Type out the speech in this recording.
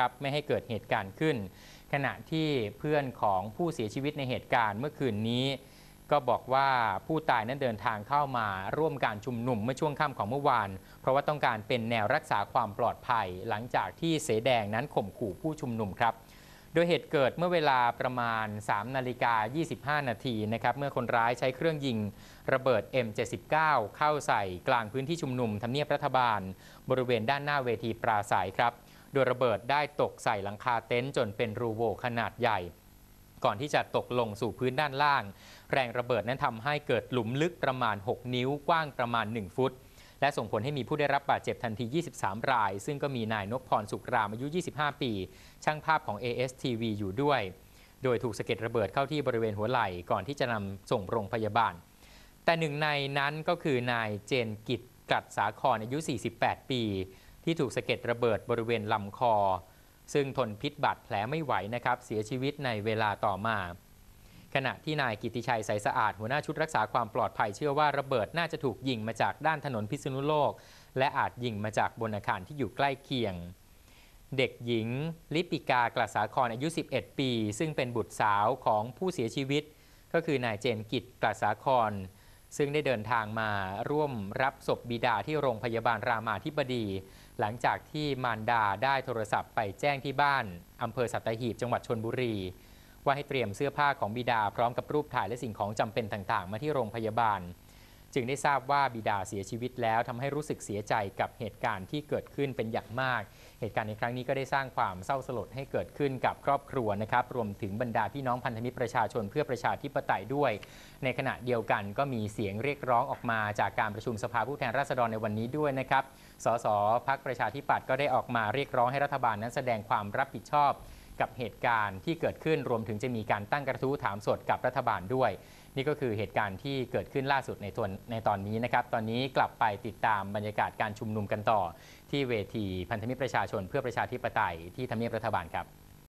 ครับไม่ให้เกิดเหตุการณ์ขึ้น ขณะที่เพื่อนของผู้เสียชีวิตในเหตุการณ์เมื่อคืนนี้ ก็บอกว่าผู้ตายนั้นเดินทางเข้ามาร่วมการชุมนุมเมื่อช่วงค่ำของเมื่อวาน เพราะว่าต้องการเป็นแนวรักษาความปลอดภัย หลังจากที่เสแดงนั้นข่มขู่ผู้ชุมนุมครับโดยเหตุเกิดเมื่อเวลาประมาณ 3 นาฬิกา 25 นาทีนะครับเมื่อคนร้ายใช้เครื่องยิงระเบิด M79 เข้าใส่กลางพื้นที่ชุมนุมทำเนียบรัฐบาล บริเวณด้านหน้าเวทีปราศัยครับ โดยระเบิดได้ตกใส่หลังคาเต็นท์จนเป็นรูโหว่ขนาดใหญ่ ก่อนที่จะตกลงสู่พื้นด้านล่าง แรงระเบิดนั้นทำให้เกิดหลุมลึกประมาณ 6 นิ้วกว้างประมาณ 1 ฟุต และส่งผลให้มีผู้ได้รับบาดเจ็บทันที 23 ราย ซึ่งก็มีนายนพพรสุขรามอายุ 25 ปี ช่างภาพของ ASTV อยู่ด้วย โดยถูกสะเก็ดระเบิดเข้าที่บริเวณหัวไหล่ก่อนที่จะนำส่งโรงพยาบาล แต่หนึ่งในนั้นก็คือนายเจนกิจกัดสาครอายุ 48 ปี ที่ถูกสะเก็ดระเบิดบริเวณลำคอ ซึ่งทนพิษบาดแผลไม่ไหวนะครับ เสียชีวิตในเวลาต่อมา ขณะที่นายกิติชัยใสสะอาดหัวหน้าชุดรักษาความปลอดภัยเชื่อว่าระเบิดน่าจะถูกยิงมาจากด้านถนนพิษณุโลก และอาจยิงมาจากบนอาคารที่อยู่ใกล้เคียง เด็กหญิง ลิปิกากลาสาครอายุ 11 ปี ซึ่งเป็นบุตรสาวของผู้เสียชีวิต ก็คือนายเจนกิจกลาสาคร ซึ่งได้เดินทางมาร่วมรับศพบิดาที่โรงพยาบาลรามาธิบดี หลังจากที่มารดาได้โทรศัพท์ไปแจ้งที่บ้านอำเภอสัตหีบจังหวัดชนบุรี ว่าให้เตรียมเสื้อผ้าของบิดาพร้อมกับรูปถ่ายและสิ่งของจำเป็นต่างๆ มาที่โรงพยาบาล จึงได้ทราบว่าบิดาเสียชีวิตแล้วทำให้รู้สึกเสียใจกับเหตุการณ์ที่เกิดขึ้นเป็นอย่างมาก เหตุการณ์ในครั้งนี้ก็ได้สร้างความเศร้าสลดให้เกิดขึ้นกับครอบครัวนะครับรวมถึงบรรดาพี่น้องพันธมิตรประชาชนเพื่อประชาธิปไตยด้วย ในขณะเดียวกันก็มีเสียงเรียกร้องออกมาจากการประชุมสภาผู้แทนราษฎรในวันนี้ด้วยนะครับสสพักประชาธิปัตย์ก็ได้ออกมาเรียกร้องให้รัฐบาลนั้นแสดงความรับผิดชอบ กับเหตุการณ์ที่เกิดขึ้นรวมถึงจะมีการตั้งกระทู้ถามสดกับรัฐบาลด้วย นี่ก็คือเหตุการณ์ที่เกิดขึ้นล่าสุดในตอนในตอนนี้นะครับตอนนี้กลับไปติดตามบรรยากาศการชุมนุมกันต่อ ที่เวทีพันธมิตรประชาชนเพื่อประชาธิปไตยที่ทำเนียบรัฐบาลครับ